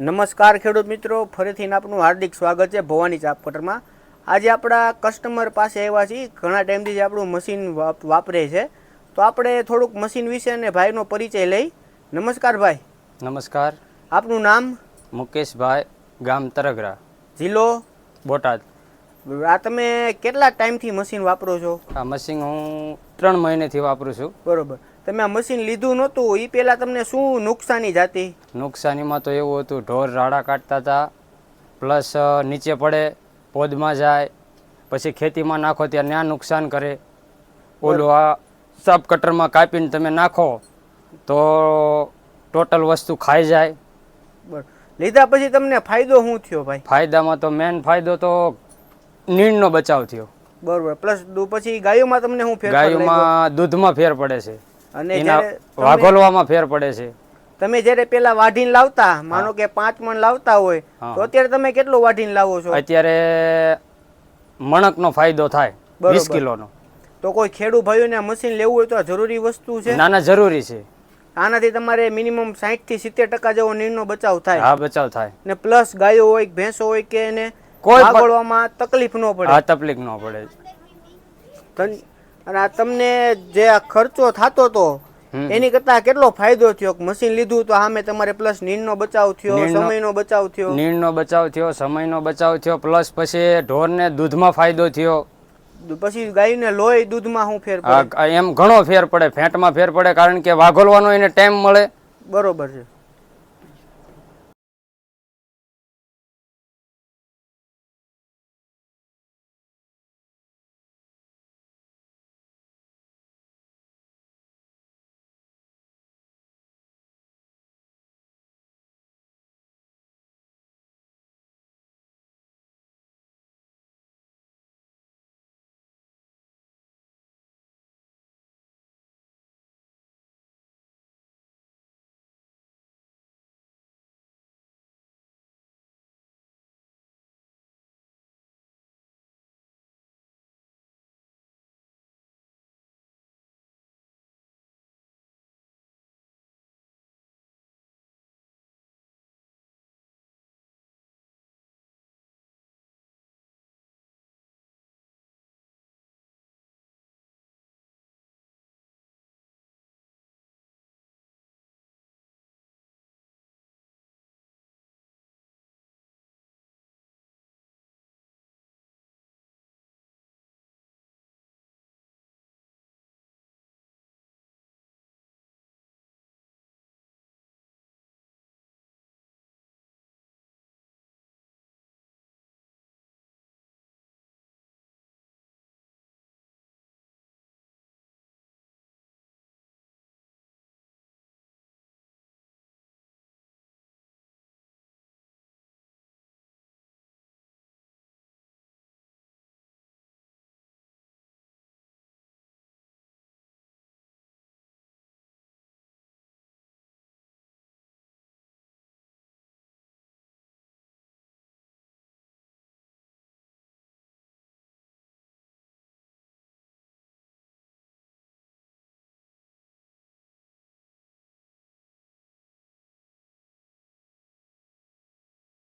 નમસ્કાર ખેડૂત મિત્રો ફરીથી આપનું હાર્દિક સ્વાગત છે ભવાની ચાપ કટરમાં. આજે આપણા કસ્ટમર પાસે આવ્યા છીએ. ઘણા ટાઈમથી જે આપણું મશીન વાપ- વાપરે છે. તો આપણે થોડુંક મશીન વિશે અને ભાઈનો પરિચય લઈ. નમસ્કાર ભાઈ. નમસ્કાર. આપનું નામ? મુકેશભાઈ ગામ તરગરા. જિલ્લો? બોટાદ. આ તમે કેટલા ટાઈમથી મશીન વાપરો છો? આ મશીન હું ત્રણ મહિનેથી વાપરું છું. બરોબર. તમે આ મશીન લીધું નહોતું એ પહેલાં તમને શું નુકસાની જાતી? નુકસાનીમાં તો એવું હતું ઢોર રાડા કાઢતા હતા પ્લસ નીચે પડે પોદમાં જાય પછી ખેતીમાં નાખો ત્યાં ત્યાં નુકસાન કરે. ઓલું આ સબ કટરમાં કાપીને તમે નાખો તો ટોટલ વસ્તુ ખાઈ જાય. લીધા પછી તમને ફાયદો શું થયો ભાઈ? ફાયદામાં તો મેન ફાયદો તો નીણનો બચાવ થયો. બરોબર. પ્લસ પછી ગાયોમાં તમને શું ફેર ગાયોમાં દૂધમાં ફેર પડે છે. અને વાઘોલવામાં ફેર પડે છે. તમે જ્યારે પેલા વાઢીને લાવતા માનો કે પાંચ મણ લાવતા હોય તો અત્યારે તમે કેટલું વાઢીને લાવો છો? અત્યારે મણકનો ફાયદો થાય. વીસ કિલોનો. તો કોઈ ખેડૂત ભાઈઓને મશીન લેવું હોય તો આ જરૂરી વસ્તુ છે? નાના જરૂરી છે. આનાથી તમારે મિનિમમ સાહીઠથી સિત્તેર ટકા જેવો નીરનો બચાવ થાય. હા બચાવ થાય. ને પ્લસ ગાયો હોય ભેંસો હોય કે એને કોઈ ભાગોળવામાં તકલીફ ન પડે. હા તકલીફ ન પડે. અને આ તમને જે આ ખર્ચો થતો હતો એની કરતા કેટલો ફાયદો થયો? કે મશીન લીધું તો સામે તમારે પ્લસ નીરનો બચાવ થયો સમયનો બચાવ થયો? નીણનો બચાવ થયો સમયનો બચાવ થયો પ્લસ પછી ઢોરને દૂધમાં ફાયદો થયો. પછી ગાયને લોહી દૂધમાં હું ફેર પડે? એમ ઘણો ફેર પડે ફેંટમાં ફેર પડે કારણ કે વાઘોલવાનો એને ટાઈમ મળે. બરોબર છે.